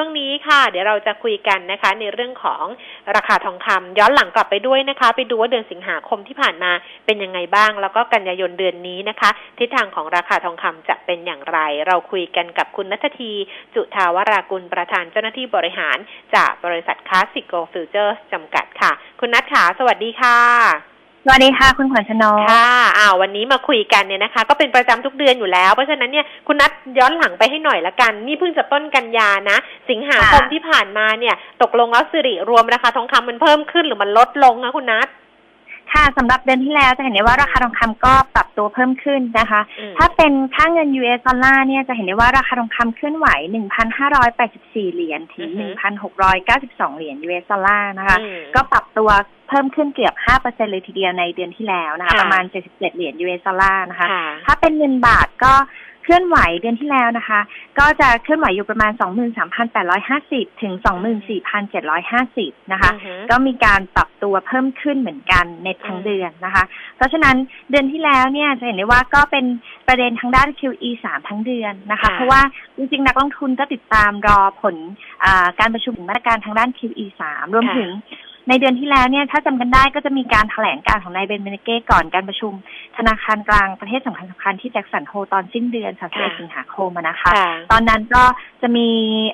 ช่วงนี้ค่ะ เดี๋ยวเราจะคุยกันนะคะ ในเรื่องของราคาทองคำย้อนหลังกลับไปด้วยนะคะ ไปดูว่าเดือนสิงหาคมที่ผ่านมาเป็นยังไงบ้าง แล้วก็กันยายนเดือนนี้นะคะ ทิศทางของราคาทองคำจะเป็นอย่างไร เราคุยกันกับคุณนัทที จุทาวรากุลประธานเจ้าหน้าที่บริหาร จากบริษัทคลาสสิโกฟิวเจอร์จำกัดค่ะ คุณนัทขาสวัสดีค่ะ สวัสดีค่ะ คุณขวัญชนกค่ะอ้าววันนี้มาคุยกันเนี่ยนะคะ ก็เป็นประจำทุกเดือนอยู่แล้ว เพราะฉะนั้นเนี่ยคุณนัทย้อนหลังไปให้หน่อยละกัน นี่เพิ่งจะต้นกันยานะ สิงหาคมค่ะที่ผ่านมาเนี่ย ตกลงแล้วสิริรวมราคาทองคำมันเพิ่มขึ้นหรือมันลดลงคะคุณนัท ค่ะสำหรับเดือนที่แล้วจะเห็นได้ว่าราคาทองคำก็ปรับตัวเพิ่มขึ้นนะคะ อืม ถ้าเป็นค่าเงิน US ดอลลาร์เนี่ยจะเห็นได้ว่าราคาทองคำเคลื่อนไหว 1,584 เหรียญถึง1,692 เหรียญ US ดอลลาร์นะคะ อืม ก็ปรับตัวเพิ่มขึ้นเกือบ 5%เลยทีเดียวในเดือนที่แล้วนะคะ ค่ะ ประมาณ 77 เหรียญ US ดอลลาร์นะคะ ค่ะ ถ้าเป็นเงินบาทก็ เคลื่อนไหวเดือนที่แล้วนะคะ ก็จะเคลื่อนไหวอยู่ประมาณ 23,850 ถึง 24,750 นะคะอือฮึก็มีการปรับตัวเพิ่มขึ้นเหมือนกันในทั้งอืมเดือนนะคะ เพราะฉะนั้นเดือนที่แล้วเนี่ยจะเห็นได้ว่าก็เป็นประเด็นทางด้าน QE 3 ทั้งเดือนนะคะค่ะเพราะว่าจริงๆ นักลงทุนก็ติดตามรอผลอ่าการประชุมมาตรการทางด้าน QE 3 รวมค่ะถึง ในเดือนที่แล้วเนี่ยถ้าจำกันได้ก็จะมีการแถลงการของนายเบนเบเนเก้ก่อนการประชุม ธนาคารกลางประเทศสำคัญสำคัญๆที่แจ็คสันโฮตอนสิ้นเดือน31สิงหาคมอะนะคะค่ะตอนนั้นก็จะมี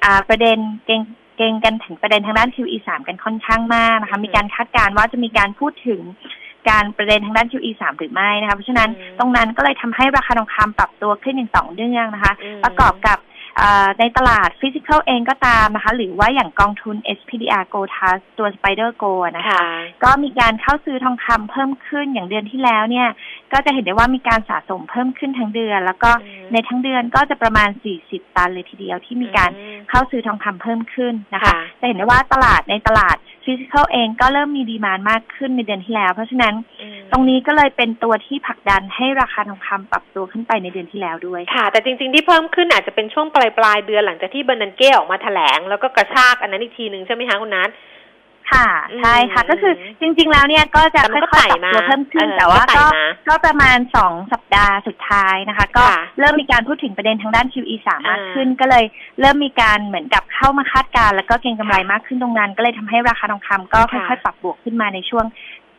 อ่าประเด็นเก่งเก่งกันถึงประเด็นทางด้าน QE 3กันค่อนข้างมากนะคะอืมมีการคาดการณ์ว่าจะมีการพูดถึงการประเด็นทางด้าน QE 3หรือไม่นะคะ เพราะฉะนั้นอืมตรงนั้นก็เลยทำให้ราคาทองคำปรับตัวขึ้นอย่างต่อเนื่องนะคะอืมประกอบกับอ่า ในตลาดฟิสิก a l เองก็ตามนะคะ หรือว่าอย่างกองทุน SPDR Gold Trust ตัว Spider Go นะคะค่ะก็มีการเข้าซื้อทองคำเพิ่มขึ้นอย่างเดือนที่แล้วเนี่ย ก็จะเห็นได้ว่ามีการสะสมเพิ่มขึ้นทั้งเดือน แล้วก็อืมในทั้งเดือนก็จะประมาณ 40 ตันเลยทีเดียวที่มีการอืมเข้าซื้อทองคำเพิ่มขึ้นนะคะค่ะจะเห็นได้ว่าตลาดในตลาด ฟิสิก a l เองก็เริ่มมีดีมานมากขึ้นในเดือนที่แล้ว เพราะฉะนั้นอืมตรงนี้ก็เลยเป็นตัวที่ผลักดันให้ราคาทองคำปรับตัวขึ้นไปในเดือนที่แล้วด้วย ค่ะ แต่จริงๆที่เพิ่มขึ้นอาจจะเป็นช่วงปลายปลายๆเดือนหลังจากที่เบอร์นันเก้ออกมาแถลง แล้วก็กระชากอันนั้นอีกทีหนึ่งใช่ไหมคะคุณนัท ค่ะใช่ค่ะอืมก็คือจริง ๆ แล้วเนี่ยก็จะแต่มันค่ก็อยๆปรับไต่มาตัวเพิ่มขึ้นเออแต่ว่าก็ไต่ก็มาก็ประมาณสองสัปดาห์สุดท้ายนะคะ ก็ค่ะเริ่มมีการพูดถึงประเด็นทางด้าน QE 3มากอ่าขึ้น ก็เลยเริ่มมีการเหมือนกับเข้ามาคาดการณ์แล้วก็เก็งกำไรมากขึ้นตรงนั้น ก็เลยทำให้ราคาทองคำก็ค่ะค่อยๆ ปรับบวกขึ้นมาในช่วง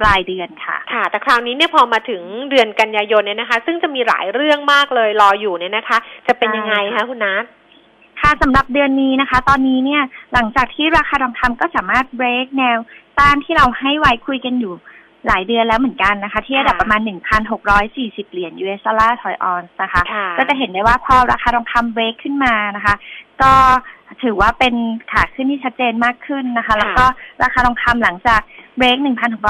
ปลายเดือนค่ะ ค่ะ แต่คราวนี้เนี่ยพอมาถึงเดือนกันยายนเนี่ยนะคะ ซึ่งจะมีหลายเรื่องมากเลยรออยู่เนี่ยนะคะ จะเป็นยังไงใช่คะค่ะคุณนัท ค่ะสำหรับเดือนนี้นะคะ ตอนนี้เนี่ยหลังจากที่ราคาทองคำก็สามารถ break แนวต้านที่เราให้ไว้คุยกันอยู่หลายเดือนแล้วเหมือนกันนะคะ ที่ระดับค่ะประมาณ 1,640 เหรียญ US ดอลลาร์ถอยออนซ์นะคะค่ะก็จะเห็นได้ว่าพอราคาทองคำ break ขึ้นมานะคะ ก็ถือว่าเป็นขาขึ้นที่ชัดเจนมากขึ้นนะคะ แล้วก็ราคาทองคำหลังจาก break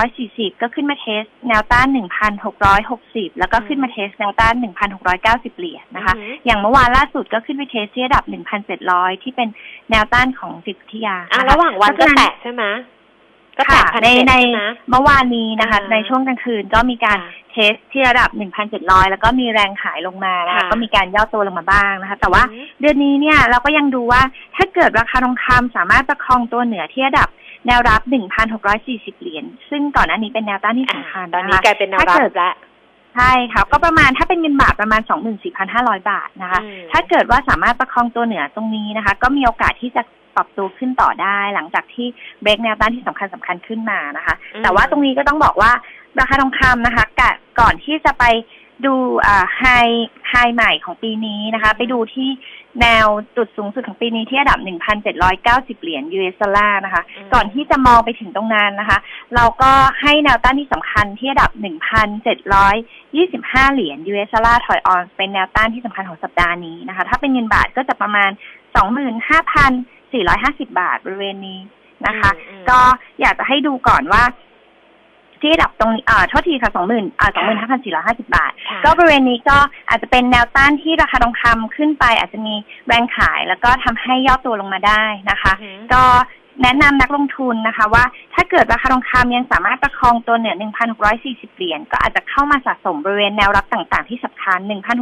1,640 ก็ขึ้นมาเทสแนวต้าน 1,660 แล้วก็ขึ้นมาเทสแนวต้าน 1,690 เหรียญนะคะอือหืออย่างเมื่อวานล่าสุดก็ขึ้นไปเทสที่ระดับ 1,700 ที่เป็นแนวต้านของจิตวิทยาอะนะคะระหว่างวันก็เพราะฉะแตะใช่ไหมก็แตะค่ะพันในเจ็ดในใช่ไหมเมื่อวานนี้นะคะอ่าในช่วงกลางคืนก็มีการค่ะเทสที่ระดับ 1,700 แล้วก็มีแรงขายลงมานะคะค่ะก็มีการย่อตัวลงมาบ้างนะคะ แต่ว่าอืมเดือนนี้เนี่ยเราก็ยังดูว่าถ้าเกิดราคาทองคำสามารถประคองตัวเหนือที่ระดับ แนวรับ 1,640 เหรียญ ซึ่งก่อนหน้านี้เป็นแนวต้านที่สำคัญตอนนี้นะคะกลายเป็นแนวถ้ารับเกิดแล้วใช่ค่ะ ก็ประมาณถ้าเป็นเงินบาทประมาณ 24,500 บาทนะคะอืมถ้าเกิดว่าสามารถประคองตัวเหนือตรงนี้นะคะ ก็มีโอกาสที่จะปรับตัวขึ้นต่อได้หลังจากที่เบรกแนวต้านที่สำคัญสำคัญขึ้นมานะคะอืมแต่ว่าตรงนี้ก็ต้องบอกว่าราคาทองคำนะคะกะก่อนที่จะไปดูอ่าไฮไฮใหม่ของปีนี้นะคะ ไปดูที่ แนวจุดสูงสุดของปีนี้ที่ระดับ 1,790 เหรียญ US ดอลลาร์นะคะอืมก่อนที่จะมองไปถึงตรงนั้นนะคะ เราก็ให้แนวต้านที่สำคัญที่ระดับ 1,725 เหรียญ US ดอลลาร์ถอยออนเป็นแนวต้านที่สำคัญของสัปดาห์นี้นะคะ ถ้าเป็นเงินบาทก็จะประมาณ 25,450 บาทบริเวณนี้นะคะอืมก็อยากจะให้ดูก่อนว่า ที่ระดับตรงนี้อ่าโทษทีค่ะสองหมื่นอ่าสองหมื่นห้าพันสี่ร้อยห้าสิบาท ค่ะก็บริเวณนี้ก็อาจจะเป็นแนวต้านที่ราคาทองคำขึ้นไป อาจจะมีแรงขายแล้วก็ทำให้ย่อตัวลงมาได้นะคะ อือหือ ก็แนะนำนักลงทุนนะคะว่า ถ้าเกิดราคาทองคำยังสามารถประคองตัวเหนือ 1,640 เหรียญก็อาจจะเข้ามาสะสมบริเวณแนวรับต่างๆที่สำคัญ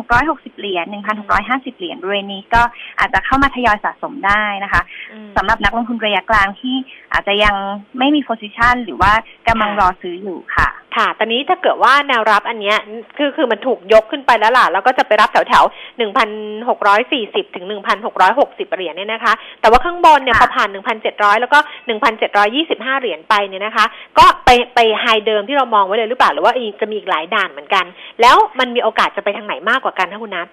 1,660 เหรียญ 1,650 เหรียญบริเวณนี้ก็อาจจะเข้ามาทยอยสะสมได้นะคะ อืม สำหรับนักลงทุนระยะกลางที่ อาจจะยังไม่มีโพซิชันหรือว่ากำลังรอซื้ออยู่ค่ะ ค่ะ ตอนนี้ถ้าเกิดว่าแนวรับอันเนี้ยคือคือมันถูกยกขึ้นไปแล้วล่ะ แล้วก็จะไปรับแถวแถวหนึ่งพันหกร้อยสี่สิบถึงหนึ่งพันหกร้อยหกสิบเหรียญเนี่ยนะคะ แต่ว่าข้างบนเนี่ยพค่ะอผ่านหนึ่งพันเจ็ดร้อยแล้วก็หนึ่งพันเจ็ดร้อยี่สิบห้าเหรียญไปเนี่ยนะคะ ก็ไปไปไฮเดิมที่เรามองไว้เลยหรือเปล่าหรือว่าอีกจะมีอีกหลายด่านเหมือนกัน แล้วมันมีโอกาสจะไปทางไหนมากกว่ากันคะคุณนัท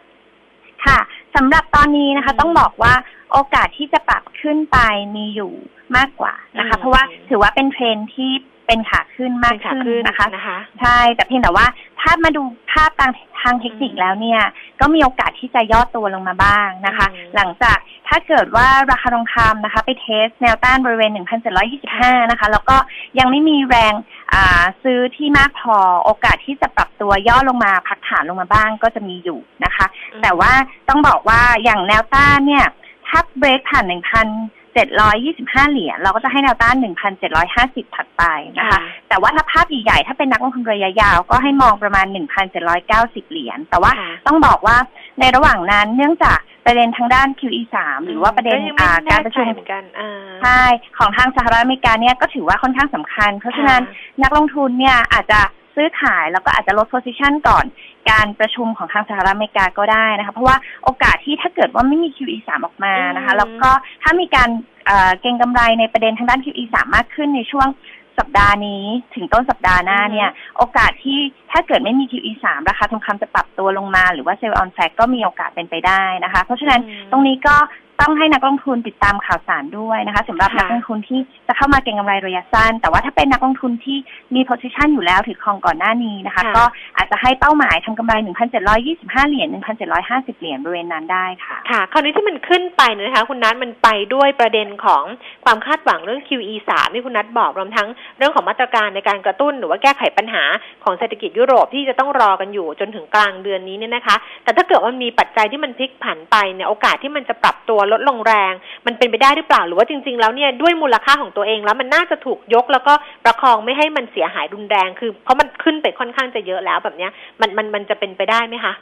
ค่ะสำหรับตอนนี้นะคะอืมต้องบอกว่าโอกาสที่จะปรับขึ้นไปมีอยู่ มากกว่านะคะอืมเพราะว่าถือว่าเป็นเทรนด์ที่เป็นขาขึ้นมากเป็นขาขึ้นขึ้นนะคะนะคะ ใช่แต่เพียงแต่ว่าถ้ามาดูภาพทางทางเทคนิคแล้วเนี่ย ก็มีโอกาสที่จะย่อตัวลงมาบ้างนะคะอืมหลังจากถ้าเกิดว่าราคาทองคำนะคะ ไปเทสแนวต้านบริเวณ 1,725 นะคะ แล้วก็ยังไม่มีแรงอ่าซื้อที่มากพอโอกาสที่จะปรับตัวย่อลงมาพักฐานลงมาบ้างก็จะมีอยู่นะคะ แต่ว่าต้องบอกว่าอย่างแนวต้านเนี่ยถ้าเบรกผ่าน 1,725 เหรียญเราก็จะให้แนวต้าน 1,750 ถัดไปนะคะ แต่ว่าถ้าภาพใหญ่ๆถ้าเป็นนักลงทุนระยะยาวก็ให้มองประมาณ 1,790 เหรียญแต่ว่าค่ะต้องบอกว่าในระหว่างนั้นเนื่องจากประเด็นทางด้าน QE3 หรือว่าประเด็นก็ยังไม่อ่าแน่การประชุมใจเหมือนกันอ่าใช่ของทางสหรัฐอเมริกาเนี่ยก็ถือว่าค่อนข้างสำคัญ เพราะฉะนั้นค่ะนักลงทุนเนี่ยอาจจะซื้อขายแล้วก็อาจจะลด position ก่อน การประชุมของทางสหรัฐอเมริกาก็ได้นะคะ เพราะว่าโอกาสที่ถ้าเกิดว่าไม่มี QE3 ออกมานะคะอืมแล้วก็ถ้ามีการเอ่อเก็งกำไรในประเด็นทางด้าน QE3 มากขึ้นในช่วงสัปดาห์นี้ถึงต้นสัปดาห์หน้าเนี่ย โอกาสที่ถ้าเกิดไม่มี QE3 ราคาทองคำจะปรับตัวลงมา หรือว่าเซลล์ออนแฟกก็มีโอกาสเป็นไปได้นะคะ เพราะฉะนั้นอืมตรงนี้ก็ ต้องให้นักลงทุนติดตามข่าวสารด้วยนะคะสำหรับค่ะนักลงทุนที่จะเข้ามาเก็งกำไรระยะสั้น แต่ว่าถ้าเป็นนักลงทุนที่มี position อยู่แล้วถือครองก่อนหน้านี้นะคะค่ะก็อาจจะให้เป้าหมายทำกำไร 1,725 เหรียญ 1,750 เหรียญบริเวณนั้นได้ค่ะ ค่ะ คราวนี้ที่มันขึ้นไปเนยนะคะ คุณนัทมันไปด้วยประเด็นของความคาดหวังเรื่อง QE 3ที่คุณนัทบอกรวมทั้งเรื่องของมาตรการในการกระตุ้น หรือว่าแก้ไขปัญหาของเศรษฐกิจยุโรปที่จะต้องรอกันอยู่จนถึงกลางเดือนนี้เนี่ยนะคะ แต่ถ้าเกิดว่ามีปัจจัยที่มันพลิกผันไปเนี่ยโอกาสที่มันจะปรับตัวลดลงแรง มันเป็นไปได้หรือเปล่าหรือว่าจริง ๆ แล้วเนี่ยด้วยมูลค่าของตัวเองแล้วมันน่าจะถูกยกแล้วก็ประคองไม่ให้มันเสียหายรุนแรงคือ เพราะมันขึ้นไปค่อนข้างจะเยอะแล้วแบบเนี้ยมันมันมันจะเป็นไปได้ไหมคะ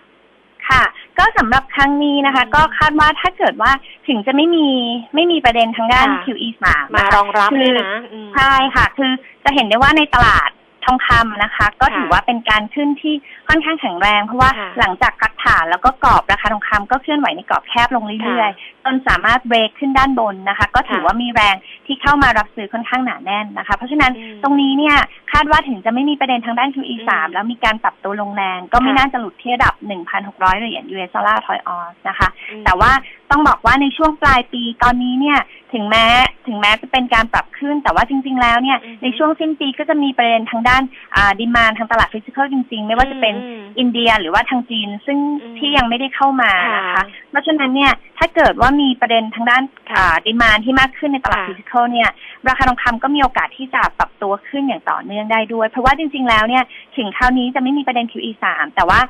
ค่ะ ก็สำหรับครั้งนี้นะคะอืมก็คาดว่าถ้าเกิดว่าถึงจะไม่มีไม่มีประเด็นทางด้านค่ะ QE3 มานะคะรองรับคือเนี่ยนะอืมใช่ค่ะ คือจะเห็นได้ว่าในตลาดทองคำนะคะ ก็ค่ะถือว่าเป็นการขึ้นที่ค่อนข้างแข็งแรง เพราะว่าค่ะหลังจากพักฐานแล้วก็กรอบราคาทองคำก็เคลื่อนไหวในกรอบแคบลงเรื่อยๆจ นสามารถเบรกขึ้นด้านบนนะคะ ก็ถือค่ะว่ามีแรงที่เข้ามารับซื้อค่อนข้างหนาแน่นนะคะ เพราะฉะนั้นอืมตรงนี้เนี่ยคาดว่าถึงจะไม่มีประเด็นทางด้าน QE อืม3แล้วมีการปรับตัวลงแรง ก็ไม่ค่ะน่าจะหลุดที่ระดับ 1,600 เหรียญ US ดอลลาร์ทอยออสนะคะอืมแต่ว่าต้องบอกว่าในช่วงปลายปีตอนนี้เนี่ยถึงแม้ถึงแม้จะเป็นการปรับขึ้น แต่ว่าจริง ๆ แล้วเนี่ยอือฮึในช่วงสิ้นปีก็จะมีประเด็นทางด้านอ่าดีมานทางตลาดฟิสิกอลจริง ๆ ไม่ว่าจะเป็นอืมอินเดียหรือว่าทางจีน ซึ่งอืมที่ยังไม่ได้เข้ามานะคะค่ะเพราะฉะนั้นเนี่ยถ้าเกิดว่ามีประเด็นทางด้านค่ะดีมานที่มากขึ้นในตลาดค่ะฟิสิกอลเนี่ยราคาทองคำก็มีโอกาสที่จะปรับตัวขึ้นอย่างต่อเนื่องได้ด้วย เพราะว่าจริง ๆ แล้วเนี่ยถึงคราวนี้จะไม่มีประเด็น QE 3แต่ว่า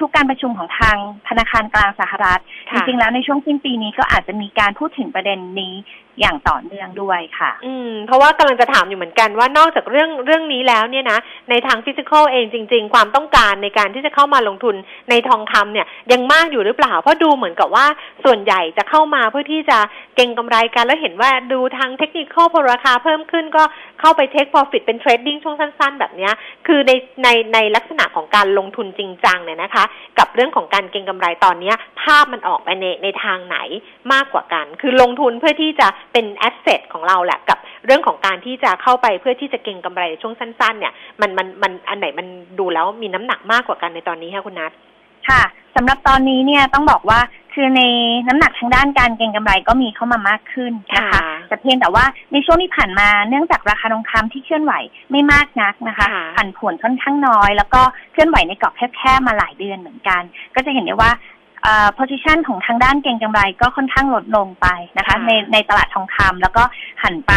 ทุกๆ การประชุมของทางธนาคารกลางสหรัฐจค่ะริง ๆ แล้วในช่วงสิ้นปีนี้ก็อาจจะมีการพูดถึงประเด็นนี้อย่างต่อเนื่องด้วยค่ะ อืม เพราะว่ากำลังจะถามอยู่เหมือนกันว่านอกจากเรื่องเรื่องนี้แล้วเนี่ยนะ ในทางฟิสิกอลเองจริง ๆ ความต้องการในการที่จะเข้ามาลงทุนในทองคำเนี่ยยังมากอยู่หรือเปล่า เพราะดูเหมือนกับว่าส่วนใหญ่จะเข้ามาเพื่อที่จะเก็งกำไรกัน แล้วเห็นว่าดูทางเทคนิคพอราคาเพิ่มขึ้นก็เข้าไปเทค profit เป็นเทรดดิ้งช่วงสั้น ๆ แบบนี้คือในในในลักษณะของการลงทุนจริงจังเนี่ยนะคะ กับเรื่องของการเก็งกำไรตอนเนี้ภาพมันออกไปในในทางไหนมากกว่ากัน คือลงทุนเพื่อที่จะเป็นแอสเซทของเราแหละกับเรื่องของการที่จะเข้าไปเพื่อที่จะเก็งกำไรในช่วงสั้น ๆ เนี่ยมันมันมันอันไหนมันดูแล้วมีน้ำหนักมากกว่ากันในตอนนี้ค่ะคุณนัทค่ะสำหรับตอนนี้เนี่ยต้องบอกว่า คือในน้ำหนักทางด้านการเก็งกำไรก็มีเข้ามามากขึ้นนะคะค่ะแต่เพียงแต่ว่าในช่วงที่ผ่านมาเนื่องจากราคาทองคำที่เคลื่อนไหวไม่มากนักนะคะค่ะผันผวนค่อนข้างน้อย แล้วก็เคลื่อนไหวในกรอบแคบๆมาหลายเดือนเหมือนกัน ก็จะเห็นได้ว่าเอ่อ position ของทางด้านเก็งกำไรก็ค่อนข้างลดลงไปนะคะค่ะในในตลาดทองคำแล้วก็หันไป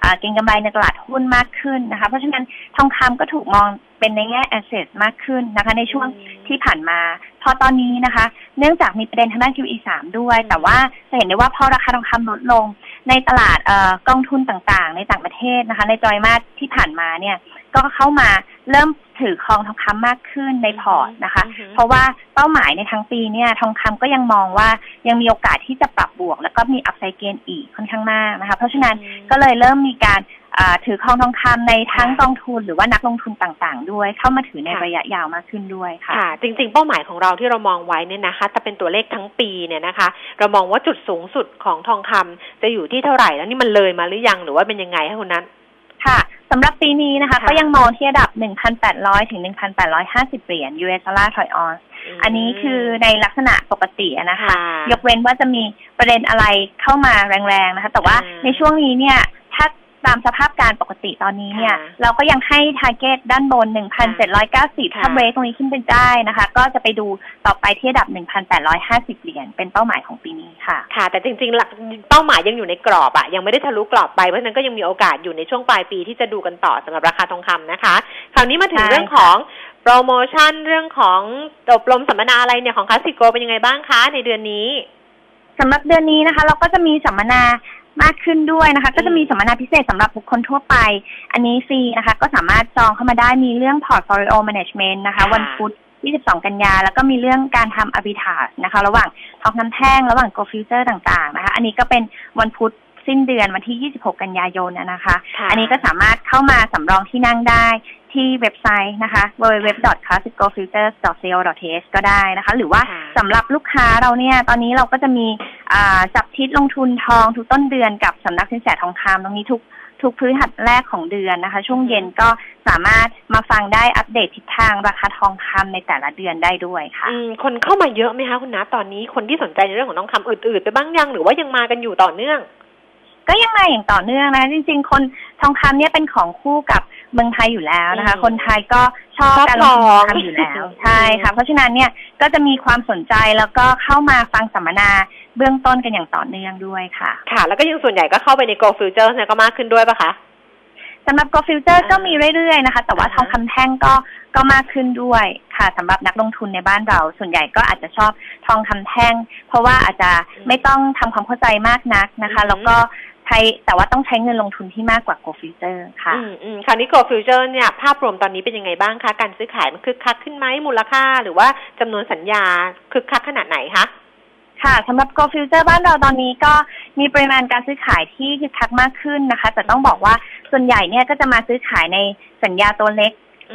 เอ่อเก็งกำไรในตลาดหุ้นมากขึ้นนะคะ เพราะฉะนั้นทองคำก็ถูกมอง เป็นในแง่ asset มากขึ้นนะคะ ในช่วงที่ผ่านมา พอตอนนี้นะคะ เนื่องจากมีประเด็นทางด้าน QE 3 ด้วยอืมแต่ว่าจะเห็นได้ว่าพอราคาทองคำลดลง ในตลาดเอ่อกองทุนต่างๆ ในต่างประเทศนะคะ ในไตรมาสที่ผ่านมาเนี่ย ก็เข้ามาเริ่มถือครองทองคำมากขึ้นในพอร์ตนะคะอือฮึเพราะว่าเป้าหมายในทั้งปีเนี่ยทองคำก็ยังมองว่ายังมีโอกาสที่จะปรับบวก แล้วก็มีอัพไซเกนอีกค่อนข้างมากนะคะ เพราะฉะนั้นอืมก็เลยเริ่มมีการอ่าถือครองทองคำในทั้งค่ะกองทุนหรือว่านักลงทุนต่างๆ ด้วย เข้ามาถือในค่ะระยะยาวมากขึ้นด้วยค่ะค่ะ จริงๆ เป้าหมายของเราที่เรามองไว้เนี่ยนะคะถ้าเป็นตัวเลขทั้งปีเนี่ยนะคะ เรามองว่าจุดสูงสุดของทองคำจะอยู่ที่เท่าไหร่แล้วนี่มันเลยมาหรือยังหรือว่าเป็นยังไงคะคุณนัทค่ะ สำหรับปีนี้นะคะค่ะก็ยังมองที่ระดับ 1,800 ถึง 1,850 เหรียญ US ดอลลาร์ถอยออนซ์อันนี้คือในลักษณะปกติอะนะคะค่ะยกเว้นว่าจะมีประเด็นอะไรเข้ามาแรงๆนะคะ แต่ว่าอ่าในช่วงนี้เนี่ยถ้า ตามสภาพการปกติตอนนี้เนี่ยค่ะเราก็ยังให้ทาร์เก็ตด้านบน 1,790ค่ะถ้าเบรกตรงนี้ขึ้นไปได้นะคะ ก็จะไปดูต่อไปที่ระดับ 1,850 เหรียญเป็นเป้าหมายของปีนี้ค่ะ ค่ะ แต่จริงๆ หลักเป้าหมายยังอยู่ในกรอบอะยังไม่ได้ทะลุกรอบไป เพราะฉะนั้นก็ยังมีโอกาสอยู่ในช่วงปลายปีที่จะดูกันต่อสำหรับราคาทองคำนะคะ คราวนี้มาถึงใช่เรื่องของโปรโมชั่นเรื่องของอบรมสัมมนาอะไรเนี่ยของคลาสสิโกเป็นยังไงบ้างคะในเดือนนี้สำหรับเดือนนี้นะคะ เราก็จะมีสัมมนา มากขึ้นด้วยนะคะ ก็จะมีสัมมนาพิเศษสำหรับบุคคลทั่วไป อันนี้ฟรีนะคะ ก็สามารถจองเข้ามาได้มีเรื่อง portfolio management นะคะค่ะวันพุธ22 กันยา แล้วก็มีเรื่องการทำ arbitrage นะคะ ระหว่างทองน้ำแท่ง ระหว่าง gold future ต่างๆ นะคะ อันนี้ก็เป็นวันพุธ สิ้นเดือนวันที่ 26 กันยายนนะนะคะค่ะอันนี้ก็สามารถเข้ามาสำรองที่นั่งได้ที่เว็บไซต์นะคะ www.classicgofutures.co.th ก็ได้นะคะ หรือว่าค่ะสำหรับลูกค้าเราเนี่ย ตอนนี้เราก็จะมีอ่าจับทิศลงทุนทองทุกต้นเดือนกับสำนักสินแสทองคำตรงนี้ทุกทุกพื้นหัดแรกของเดือนนะคะ ช่วงเย็นก็สามารถมาฟังได้อัปเดตทิศทางราคาทองคำในแต่ละเดือนได้ด้วยค่ะอืมคนเข้ามาเยอะไหมคะคุณนัทตอนนี้คนที่สนใจในเรื่องของทองคำอื่นๆไปบ้างยังหรือว่ายังมากันอยู่ต่อเนื่อง ก็ยังมาอย่างต่อเนื่องนะคะจริง ๆ คนทองคำเนี่ยเป็นของคู่กับเมืองไทยอยู่แล้วนะคะอืมคนไทยก็ชอบชอบการลงทุนทองคำอยู่แล้วทองใช่ค่ะ เพราะฉะนั้นเนี่ยก็จะมีความสนใจแล้วก็เข้ามาฟังสัมมนาเบื้องต้นกันอย่างต่อเนื่องด้วยค่ะ ค่ะ แล้วก็ยังส่วนใหญ่ก็เข้าไปใน Go Future เนี่ยก็มากขึ้นด้วยปะคะสำหรับ Go Future อ่าก็มีเรื่อยๆนะคะ แต่ว่าอ่าฮะทองคำแท่งก็ก็มากขึ้นด้วยค่ะสำหรับนักลงทุนในบ้านเรา ส่วนใหญ่ก็อาจจะชอบทองคำแท่ง เพราะว่าอาจจะไม่ต้องทำความเข้าใจมากนักนะคะ แล้วก็ ใช้แต่ว่าต้องใช้เงินลงทุนที่มากกว่า Go Future ค่ะอืมอืมคราวนี้ Go Future เนี่ยภาพรวมตอนนี้เป็นยังไงบ้างคะ การซื้อขายมันคึกคักขึ้นไหมมูลค่า หรือว่าจำนวนสัญญาคึกคักขนาดไหนคะค่ะสำหรับ Go Future บ้านเราตอนนี้ก็มีปริมาณการซื้อขายที่คึกคักมากขึ้นนะคะ แต่ต้องบอกว่าส่วนใหญ่เนี่ยก็จะมาซื้อขายในสัญญาตัวเล็ก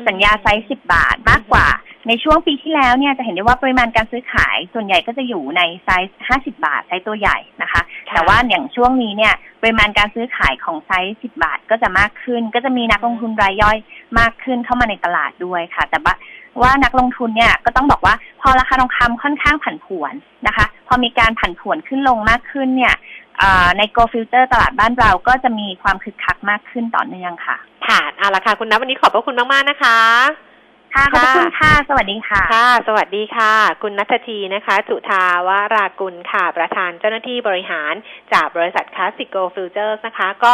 สัญญาไซส์10บาทมากกว่า ในช่วงปีที่แล้วเนี่ยจะเห็นได้ว่าปริมาณการซื้อขายส่วนใหญ่ก็จะอยู่ในไซส์50บาทไซส์ตัวใหญ่นะคะค่ะแต่ว่าอย่างช่วงนี้เนี่ยปริมาณการซื้อขายของไซส์10บาทก็จะมากขึ้น ก็จะมีนักลงทุนรายย่อยมากขึ้นเข้ามาในตลาดด้วยค่ะ แต่ว่า ว่านักลงทุนเนี่ยก็ต้องบอกว่าพอราคาทองคำค่อนข้างผันผวนนะคะ พอมีการผันผวนขึ้นลงมากขึ้นเนี่ยอ่าใน Go Future ตลาดบ้านเราก็จะมีความคึกคักมากขึ้นต่อเนื่องค่ะ ค่ะเอาละค่ะคุณนัทวันนี้ขอบพระคุณมาก ๆ นะคะ ค่ะ ขอบพระคุณค่ะ สวัสดีค่ะ ค่ะ สวัสดีค่ะ คุณนัททีนะคะ จุธาวรากุลค่ะ ประธานเจ้าหน้าที่บริหารจากบริษัทคลาสสิโกฟิวเจอร์นะคะ ก็